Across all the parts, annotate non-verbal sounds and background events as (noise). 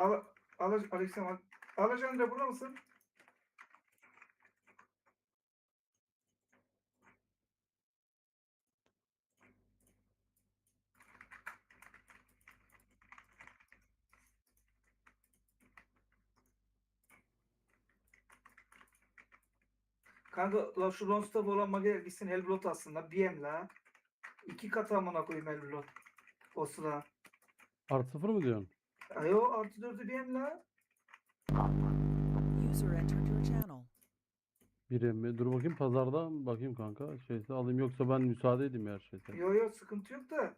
Al, al, Alexem, al. Alejandro burada mısın? Kanka la şu Ronstaff olan Magiler gitsin Hellblot aslında. BM la. İki katı amına koyayım Hellblot. O sıra. Artı sıfır mı diyorsun? Ayo artı dördü BM la. User entered your channel. Bir mi? Dur bakayım pazarda bakayım kanka. Şeyse alayım yoksa ben müsaade edeyim her şeyse. Yo yo sıkıntı yok da.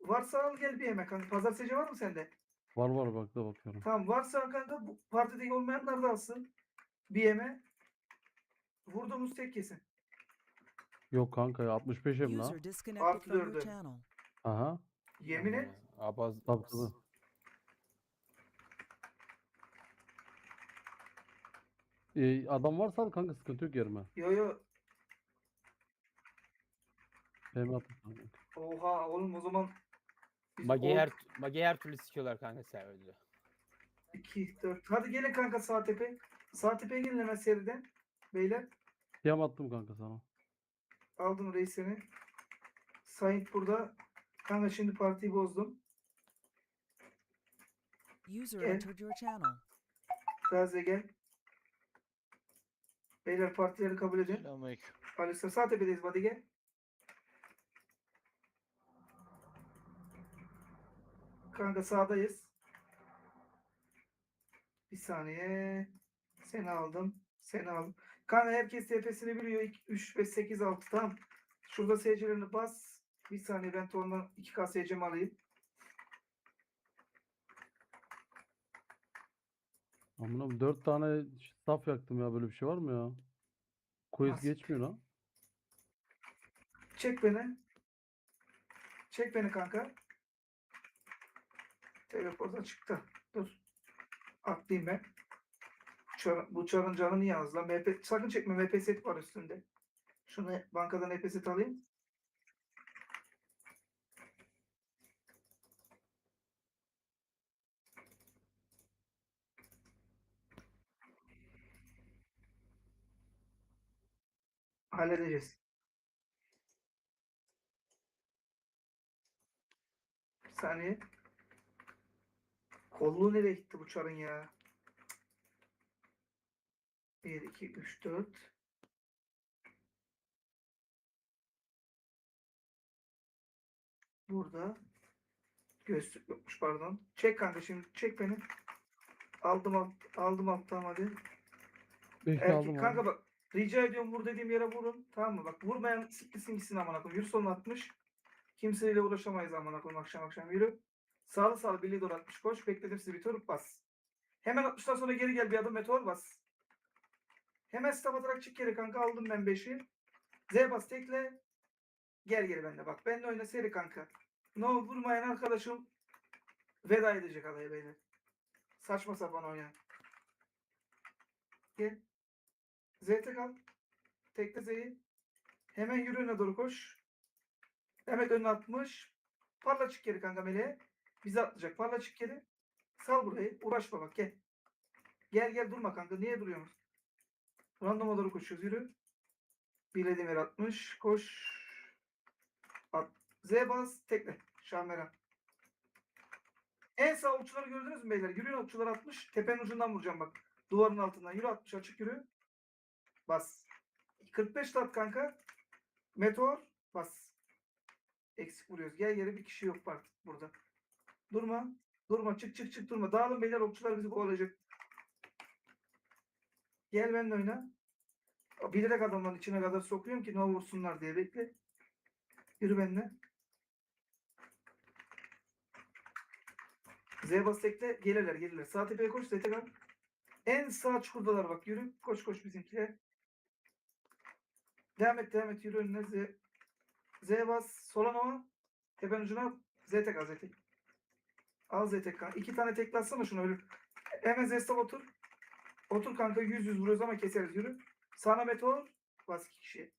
Varsa al gel BM'e kanka. Pazar sece var mı sende? Var var bak da bakıyorum. Tamam varsa kanka bu partide olmayanlar da alsın. BM'e. Vurduğumuz tek kesin. Yok kanka ya 65 em la. User disconnected Artı from your dördü. channel. Aha. Yemin et. Abaz. Tabii tabii. Ee, adam varsa al kanka sıkıntı yok yerime. Yo yo. PM atın kanka. Oha oğlum o zaman. on- her, türlü sikiyorlar kanka serverde. 2, 4. Hadi gelin kanka sağ tepe. Sağ tepeye gelin hemen seriden. Beyler. PM attım kanka sana. Aldım reisini. Saint burada. Kanka şimdi partiyi bozdum. User Gel. entered your channel. Gazi gel. Beyler partileri kabul edin. Selamünaleyküm. Alistar sağ tepedeyiz. Hadi gel. Kanka sağdayız. Bir saniye. Seni aldım. Seni aldım. Kanka herkes tepesini biliyor. 3 ve 8 6 tamam. Şurada seyircilerini bas. Bir saniye ben tondan 2K seyircimi alayım. Amına 4 tane staff yaktım ya böyle bir şey var mı ya? Quiz Nasıl? geçmiyor lan. Çek beni. Çek beni kanka. Teleporta çıktı. Dur. Atlayayım ben. Bu çar- Bu çarın canı niye az lan? MP, sakın çekme. MP set var üstünde. Şunu bankadan MP set alayım. Halledeceğiz. Bir saniye. Kolluğu nereye gitti bu çarın ya? 1, 2, 3, 4. Burada. Göğüslük yokmuş pardon. Çek kanka şimdi çek beni. Aldım alt, aldım alttan hadi. 5 Erkek aldım kanka abi. bak rica ediyorum vur dediğim yere vurun. Tamam mı? Bak vurmayan siklisin gitsin amına koyayım. Yürü sonuna atmış. Kimseyle uğraşamayız amına koyayım akşam akşam yürü. Sağlı sağlı birliğe doğru atmış koş. Bekledim sizi bir tur bas. Hemen 60'tan sonra geri gel bir adım meteor bas. Hemen stop atarak çık geri kanka aldım ben 5'i. Z bas tekle. Gel geri bende bak. Benle oyna seri kanka. No vurmayan arkadaşım veda edecek adaya beyler. Saçma sapan oynayan. Gel. Z'te kal. Tekle Z'yi. Hemen yürü öne doğru koş. Hemen önüne atmış. Parla çık geri kanka meleğe. Bizi atlayacak. Parla çık geri. Sal burayı. Uğraşma bak gel. Gel gel durma kanka. Niye duruyorsun? Randoma doğru koşuyoruz. Yürü. Bilediğim yere atmış. Koş. At. Z bas. Tekle. Şamera. En sağ okçuları gördünüz mü beyler? Yürüyen okçular atmış. Tepenin ucundan vuracağım bak. Duvarın altından. Yürü atmış. Açık yürü. Bas. 45 tat kanka. Meteor. Bas. Eksik vuruyoruz. Gel geri bir kişi yok artık burada. Durma. Durma. Çık çık çık durma. Dağılın beyler. Okçular bizi kovalayacak. Gel benimle oyna. Bilerek adamların içine kadar sokuyorum ki ne vursunlar diye bekle. Yürü benimle. Z bas tekle. Gelirler gelirler. Sağ tepeye koş. Kal. En sağ çukurdalar bak. Yürü. Koş koş bizimkiler. Devam et devam et. Yürü önüne. Z, Z bas. Sola nova. Tepen ucuna. Z tek al Z tek. Al Z tek kanka. İki tane tekle atsana şunu ölür. Hemen Z stop otur. Otur kanka. Yüz yüz vuruyoruz ama keseriz. Yürü. Sana meteor. Bas iki kişi.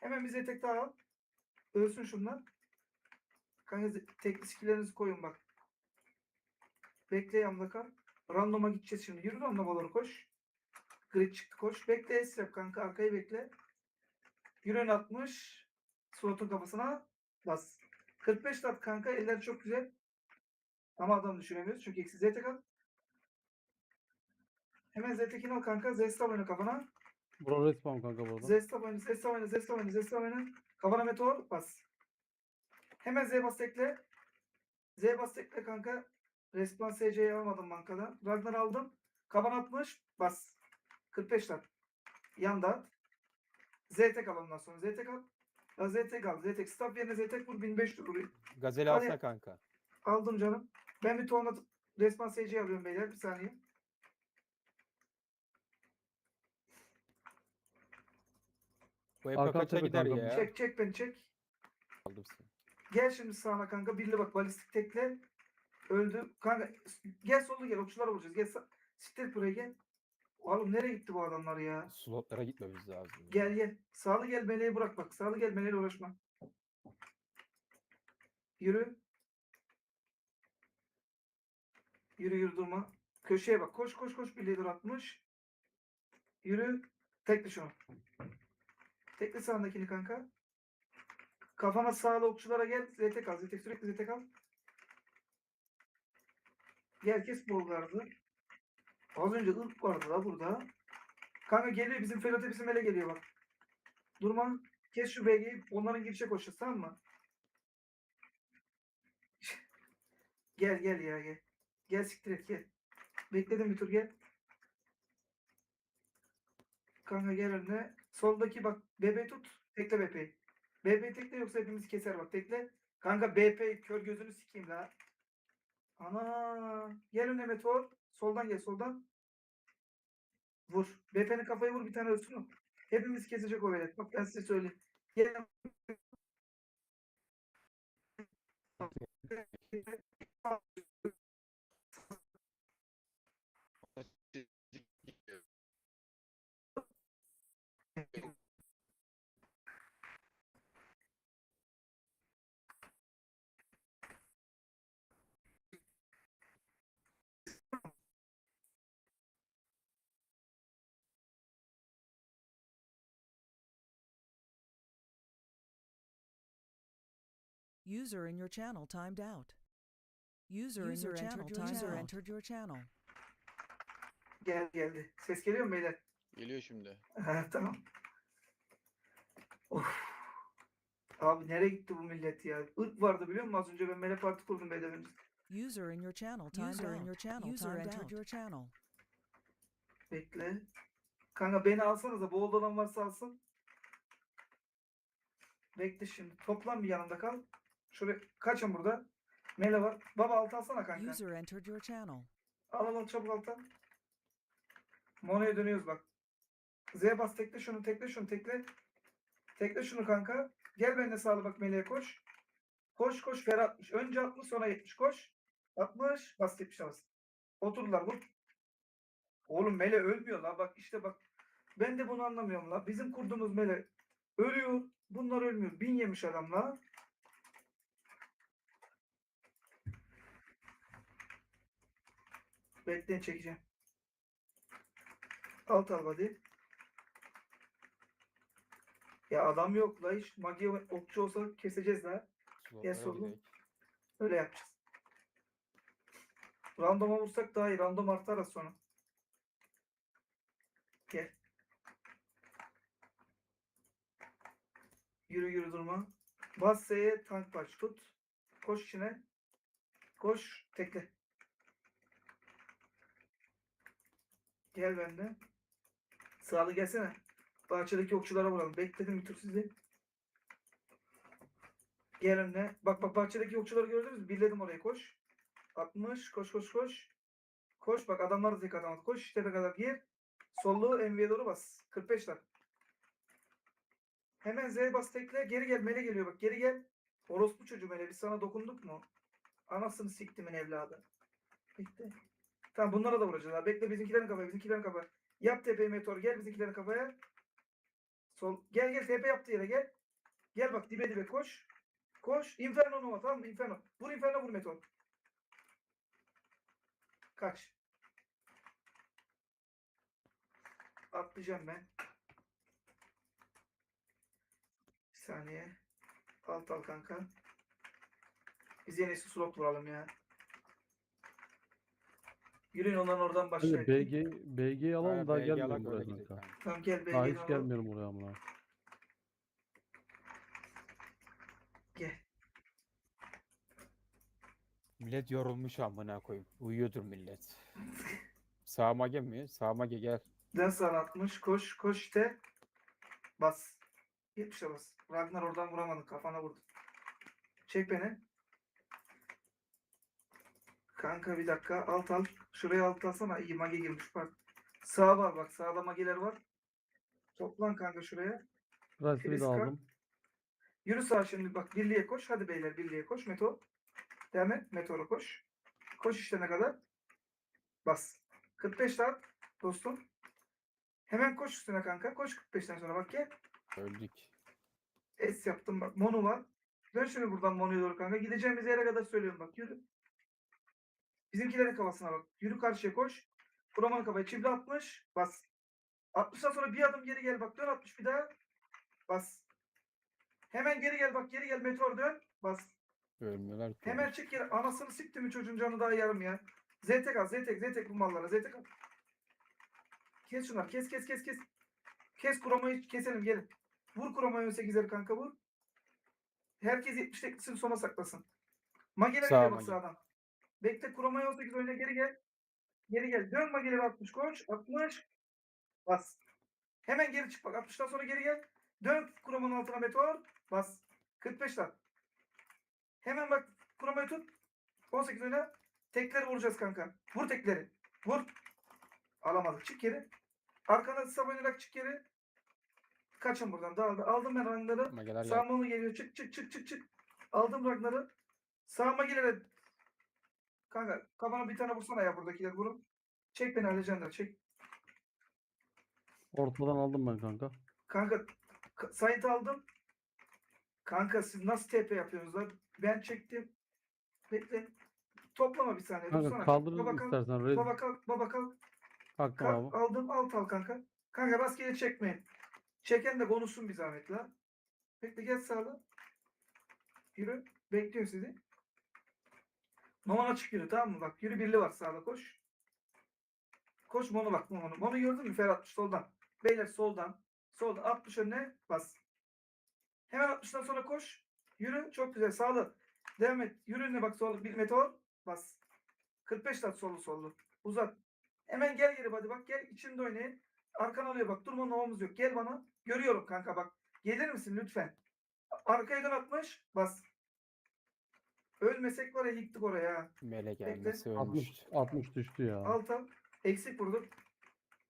Hemen bir Z tek daha al. Ölsün şunlar. Kanka tekli skillerinizi koyun bak. Bekle yanımda kal. Randoma gideceğiz şimdi. Yürü randoma doğru koş. Grid çıktı koş. Bekle Esrep kanka. Arkayı bekle. Ön 60. Slotun kafasına bas. 45 tat kanka. Eller çok güzel. Ama adam düşüremiyoruz. Çünkü eksi kal. Hemen ZT'kini al kanka. Zesta oyna kafana. Bura respawn kanka bu arada. Zesta oyna. Zesta oyna. Zesta oyna. Zesta oyna. Kafana meteor bas. Hemen Z bas tekle. Z bas tekle kanka. Respawn SC'yi almadım bankadan. Ragnar aldım. Kaban atmış. Bas. 45 tat. Yanda at. ZT kal ondan sonra. ZT kal. Ya ZT kal. ZT. Stop yerine ZT vur. 1500 vuruyor. Gazeli Hadi. alsana kanka. Aldım canım. Ben bir ton atıp resmen SC alıyorum beyler. Bir saniye. Bu Arka kaça tepe gider kanka. ya. Çek çek beni çek. Aldım seni. Gel şimdi sağına kanka. Birli bak balistik tekle. Öldü. Kanka gel sollu gel. Okçular vuracağız. Gel sağ. Siktir buraya gel. Oğlum nereye gitti bu adamlar ya? Slotlara gitmemiz lazım. Gel gel. Sağlı gel meleği bırak bak. Sağlı gel meleğiyle uğraşma. Yürü. Yürü yürü durma. Köşeye bak. Koş koş koş. Bir lider atmış. Yürü. Tekle şunu. Tekle sağındakini kanka. Kafana sağlı okçulara gel. ZT kal. ZT sürekli ZT kal. Gel kes bolgardı. Az önce ırk vardı la burada. Kanka geliyor bizim Ferhat'e bizim ele geliyor bak. Durma. Kes şu BG'yi. Onların girişe koşacağız tamam mı? (laughs) Gel gel ya gel. Gel siktir et gel. Bekledim bir tur gel. Kanka gel önüne. Soldaki bak BP tut. Tekle BP'yi. BP tekle yoksa hepimiz keser bak tekle. Kanka BP kör gözünü sikeyim la. Ana. Gel önüne meteor. Soldan gel soldan. Vur. BP'nin kafayı vur bir tane ölsün o. Hepimiz kesecek o velet. Bak ben size söyleyeyim. Gel. User in your channel timed out. User, in your channel timed User entered your channel. Gel geldi. Ses geliyor mu beyler? Geliyor şimdi. Ha, tamam. Of. Abi nereye gitti bu millet ya? Irk vardı biliyor musun? Az önce ben Mele Parti kurdum bedemin. User in your channel timed User out. in your channel User timed entered out. your channel. Bekle. Kanka beni alsanıza. Boğulda olan varsa alsın. Bekle şimdi. Toplan bir yanında kal. Şuraya kaçın burada. Mele var. Baba alt alsana kanka. User entered your channel. Al al al çabuk alta. Mono'ya dönüyoruz bak. Z bas tekle şunu tekle şunu tekle. Tekle şunu kanka. Gel benimle sağlı bak meleğe koş. Koş koş fer 60. Önce 60 sonra 70 koş. 60 bas 70 bas. Oturdular vur. Oğlum mele ölmüyor la bak işte bak. Ben de bunu anlamıyorum la. Bizim kurduğumuz mele ölüyor. Bunlar ölmüyor. Bin yemiş adam Bekleyin çekeceğim. Alt al hadi. Ya adam yok la hiç. Magi okçu olsa keseceğiz la. Sollu. gidelim. Öyle yapacağız. Randoma vursak daha iyi. Random artar az sonra. Gel. Yürü yürü durma. Bas S'ye tank baş tut. Koş içine. Koş tekle. Gel bende. Sağlı gelsene. Bahçedeki okçulara vuralım. Bekledim bir tur sizi. Gel önüne. Bak bak bahçedeki okçuları gördünüz mü? Birledim oraya koş. 60 koş koş koş. Koş bak adamlar da tek adam. at. Koş tepe kadar gir. Sollu enviye doğru bas. 45 dak. Hemen Z bas tekle. Geri gel. Mele geliyor bak. Geri gel. Orospu çocuğu Mele. Biz sana dokunduk mu? Anasını siktimin evladı. Bekle. Tamam bunlara da vuracağız abi. Bekle bizimkilerin kafaya, bizimkilerin kafaya. Yap tepeyi meteor gel bizimkilerin kafaya. Sol. Gel gel tepe yaptı yere gel. Gel bak dibe dibe koş. Koş. Inferno Nova tamam mı? Inferno. Vur Inferno vur meteor. Kaç. Atlayacağım ben. Bir saniye. Alt al kanka. Biz yine slot vuralım ya. Yürüyün ondan oradan Hadi başlayalım. BG BG'yi alalım daha BG gelmiyorum buraya kanka. kanka. Tamam gel Daha BG'yi hiç alalım. gelmiyorum buraya amına. Gel. Millet yorulmuş amına koyayım. Uyuyordur millet. Sağıma gelmiyor. Sağıma gel sana atmış. Koş koş işte. Bas. 70'e bas. Ragnar oradan vuramadın. Kafana vurdu. Çek beni. Kanka bir dakika. Alt al. Şuraya alt alsana. İyi mage girmiş bak. Sağa var bak. Sağda mageler var. Toplan kanka şuraya. Da kalk. aldım. Yürü sağa şimdi bak. Birliğe koş. Hadi beyler birliğe koş. Meto. Devam et. Meteor'a koş. Koş işte ne kadar. Bas. 45 at dostum. Hemen koş üstüne kanka. Koş 45'ten sonra bak gel. Öldük. Es yaptım bak. Mono var. Dön şimdi buradan Mono'ya doğru kanka. Gideceğimiz yere kadar söylüyorum bak. Yürü. Bizimkilerin kafasına bak. Yürü karşıya koş. Kuramanın kafaya çivri atmış. Bas. 60'tan sonra bir adım geri gel bak. Dön 60 bir daha. Bas. Hemen geri gel bak. Geri gel. Meteor dön. Bas. Ki. Hemen çık geri. Anasını sikti mi çocuğun canı daha yarım ya. ZTK al. ZTK. ZTK bu mallara. Al. Kes şunlar. Kes kes kes kes. Kes kuramayı keselim gelin. Vur kuramayı 18'leri kanka vur. Herkes 70 teklisini sona saklasın. Mageler Sağ geliyor bak sağdan. Bekle kuramayı 18 oyna geri gel. Geri gel. Dön mageleri 60 koş. 60. Bas. Hemen geri çık bak. 60'tan sonra geri gel. Dön kuramanın altına meteor. Bas. 45 tak. Hemen bak kuramayı tut. 18 oyna. Tekleri vuracağız kanka. Vur tekleri. Vur. Alamadık. Çık geri. Arkana sab oynayarak çık geri. Kaçın buradan. Dağıldı. Aldım ben rangları. Sağıma geliyor. Çık çık çık çık çık. Aldım ragları. Sağıma gelene. Kanka kafana bir tane vursana ya buradakiler vurun. Çek beni Alejandro çek. Ortadan aldım ben kanka. Kanka Sait aldım. Kanka siz nasıl TP yapıyorsunuz lan? Ben çektim. Bekle. Toplama bir saniye. Kanka dursana. kaldırır Baba kalk. istersen. Red Baba kalk. Baba kalk. kalktım Kalk, abi. aldım alt al kanka. Kanka rastgele çekmeyin. Çeken de konuşsun bir zahmet la. Bekle gel sağla. Yürü. Bekliyor sizi. Mono açık yürü tamam mı? Bak yürü birli var sağda koş. Koş mono bak mono. Mono gördün mü? Fer 60 soldan. Beyler soldan. Solda 60 önüne bas. Hemen 60'tan sonra koş. Yürü. Çok güzel. Sağlı. Devam et. Yürü önüne bak sol. Bir meteor. Bas. 45 tat solu sollu. Uzat. Hemen gel geri hadi bak gel içinde oynayın. Arkan alıyor bak durma novamız yok. Gel bana. Görüyorum kanka bak. Gelir misin lütfen? Arkaya dön atmış. Bas. Ölmesek var ya yıktık oraya. Mele gelmesi 60 ölmüş. 60 düştü ya. Alt al. Eksik vurduk.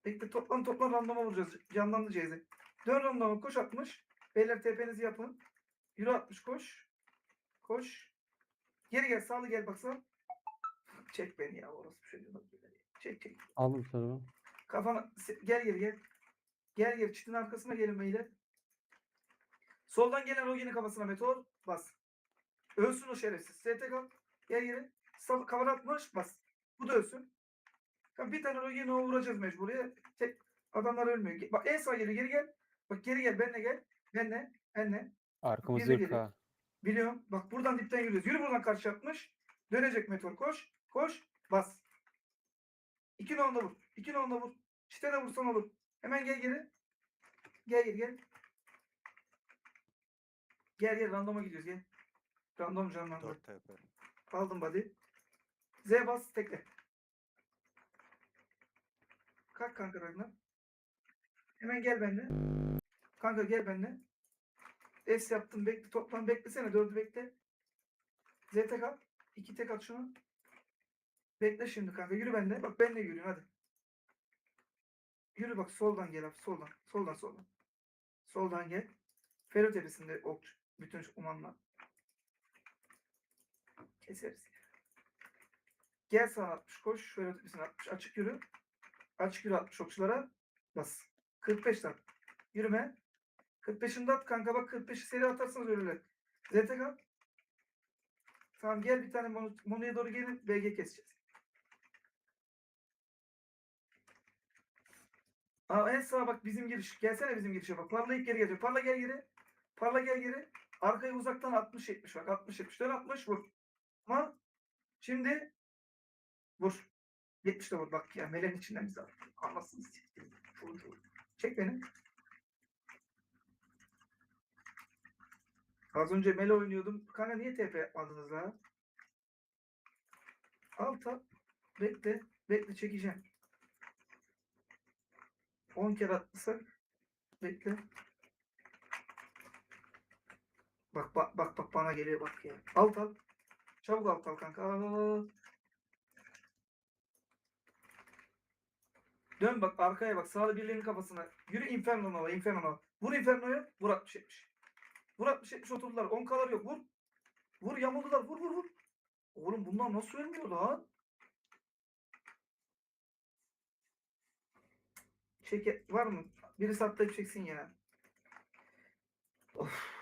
Bekle toplan toplan randoma vuracağız. Canlandı Ceyzi. Dön randoma koş atmış. Beyler tepenizi yapın. Yürü atmış koş. Koş. Geri gel sağlı gel baksana. Çek beni ya orası bir şey diyor. Çek çek. Aldım ben. Kafana gel geri gel. Gel geri çitin arkasına gelin beyler. Soldan gelen Rogi'nin kafasına meteor bas. Ölsün o şerefsiz. ST kal. Gel geri. Sal kavara atmış bas. Bu da ölsün. Bir tane Rogi'ni o vuracağız mecburiye. Tek adamlar ölmüyor. Bak en sağ geri geri gel. Bak geri gel benle gel. Benle. Benle. Arkamız Geri geri. ha. Biliyorum. Bak buradan dipten yürüyoruz. Yürü buradan karşı atmış. Dönecek meteor. Koş. Koş. Bas. İki nonda vur. İki nonda vur. Çite de vursan olur. Hemen gel geri. Gel gel gel. Gel gel randoma gidiyoruz gel. Random canlandı. 4 TP. Aldım body. Z bas tekle. Kalk kanka Ragnar. Hemen gel benimle. Kanka gel benimle. S yaptım bekle toplam beklesene dördü bekle. Z tek at. İki tek at şunu. Bekle şimdi kanka yürü benimle. Bak benimle yürüyün hadi. Yürü bak soldan gel abi soldan. Soldan soldan. Soldan gel. Fero tepesinde okçu. Bütün şu umanla. Keseriz. Gel sağa 60 koş. Şöyle tepesine 60 açık yürü. Açık yürü 60 okçulara. Bas. 45 at. Yürüme. 45'inde at kanka bak 45'i seri atarsanız ölürler. ZTK. Tamam gel bir tane mono, monoya doğru gelin. BG keseceğiz. Aa, en sağa bak bizim giriş. Gelsene bizim girişe bak. Parla ilk geri gelecek. Parla gel geri. Parla gel geri. Arkaya uzaktan 60-70 bak. 60-70. Dön 60 vur. Ama şimdi vur. 70 de vur. Bak ya meleğin içinden bizi at. Anlasın. Çek beni. Az önce mele oynuyordum. Kanka niye TP yapmadınız la? Alta. Bekle. Bekle çekeceğim. 10 kere atlasak. Bekle. Bak bak bak bak bana geliyor bak ya. Al. Çabuk al kanka. Dön bak arkaya bak. Sağda birilerinin kafasına. Yürü Inferno Nova. Inferno Nova. Vur Inferno'ya. Vur 60 70. Vur 60 70 oturdular. 10 kalar yok. Vur. Vur yamuldular. Vur vur vur. Oğlum bunlar nasıl ölmüyor lan? Çek var mı? Birisi atlayıp çeksin ya. Of.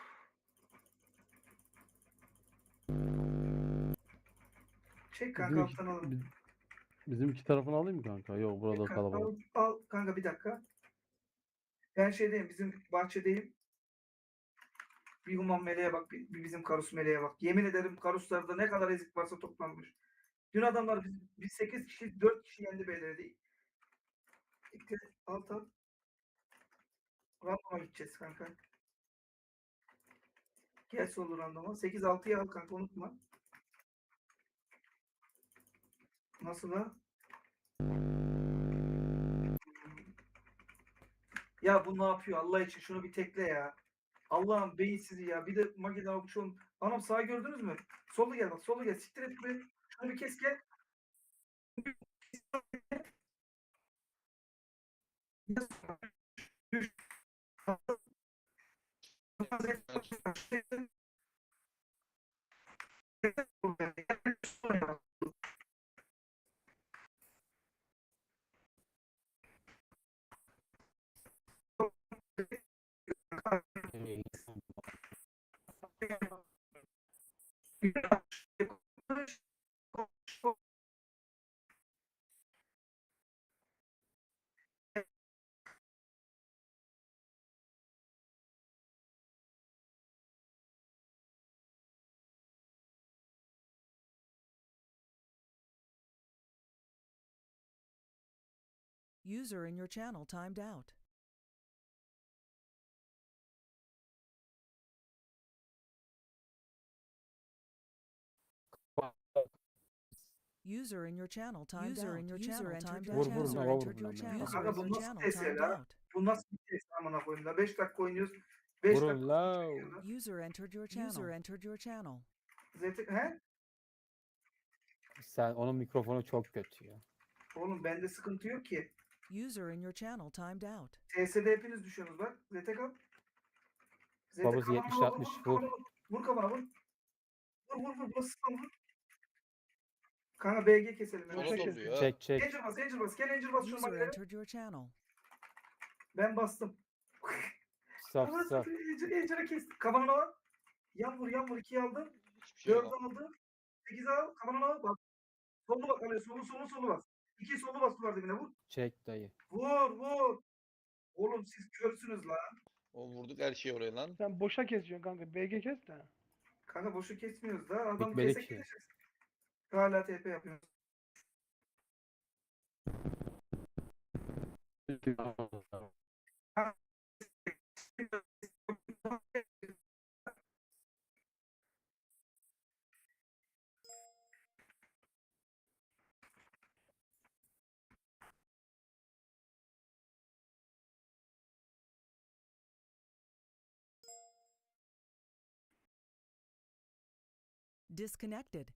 Çek kanka Bizim iki, alttan biz- bizim iki tarafını alayım mı kanka? Yok burada Çek kanka, kalabalık. Al, al kanka bir dakika. Ben şeydeyim bizim bahçedeyim. Bir human meleğe bak, bir, bir bizim karus meleğe bak. Yemin ederim karuslarda ne kadar ezik varsa toplanmış. Dün adamlar biz, biz 8 kişi 4 kişi yendi beyleri. İlk kez alt al. Randoma gideceğiz kanka. Gel solu randoma. 8-6'yı al kanka unutma. Nasıl ha? Ya bu ne yapıyor Allah için şunu bir tekle ya. Allah'ım beyinsizi ya. Bir de Magi'den okçuğum. Anam sağa gördünüz mü? Solu gel bak solu gel. Siktir et be. Şunu bir kes gel. User in your channel timed out. User in your channel timed User out. in your User channel entered timed your out. Vur, vur, User vur entered your lan channel. Nova. Kanka User bu in your nasıl channel ses timed ya? out. Bu nasıl bir test amına koyayım da 5 dakika oynuyoruz. 5 Vurun dakika la. çekiyorlar. User entered your channel. User entered your channel. Zeti he? Sen onun mikrofonu çok kötü ya. Oğlum bende sıkıntı yok ki. User in your channel timed out. TS'de hepiniz düşüyorsunuz bak. Zete kal. Zete Babası kafana 70, vur, vur, 60, vur, vur. kafana Vur Vur vur. Vur vur vur. Kanka BG keselim. Sola hemen. topluyor ha. Çek çek. Angel bas, Angel bas. Gel Angel bas şunu User makineye. entered your channel. Ben bastım. Saf Ama saf. Angel, Angel'a kestim. Kafana var. Yan vur, yan vur. 2'yi aldım. Hiçbir şey 4'ü yok. aldım. 8'i al. Kafana var. Bak. Solu bak. Hani solu solu solu bas. 2 solu bas duvar dibine vur. Çek dayı. Vur vur. Oğlum siz körsünüz lan. O vurduk her şeyi oraya lan. Sen boşa kesiyorsun kanka. BG kes de. Kanka boşu kesmiyoruz da. Adam Bitmedi kesek ki. Hala. Disconnected.